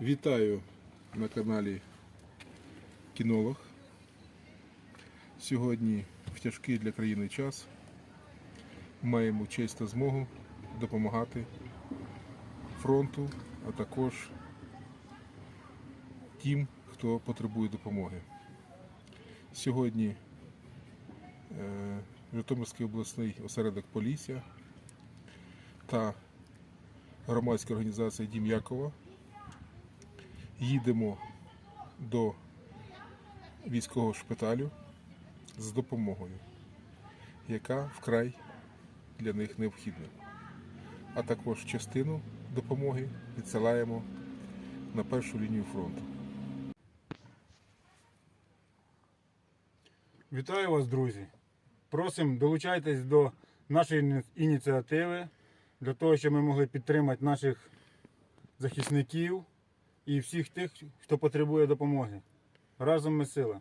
Вітаю на каналі Кінолог. Сьогодні в тяжкий для країни час маємо честь та змогу допомагати фронту, а також тим, хто потребує допомоги. Сьогодні е, Житомирський обласний осередок Полісся та громадська організація Дім Якова їдемо до військового шпиталю з допомогою, яка вкрай для них необхідна. А також частину допомоги відсилаємо на першу лінію фронту. Вітаю вас, друзі! Просимо долучайтесь до нашої ініціативи для того, щоб ми могли підтримати наших захисників і всіх тих, хто потребує допомоги. Разом ми сила.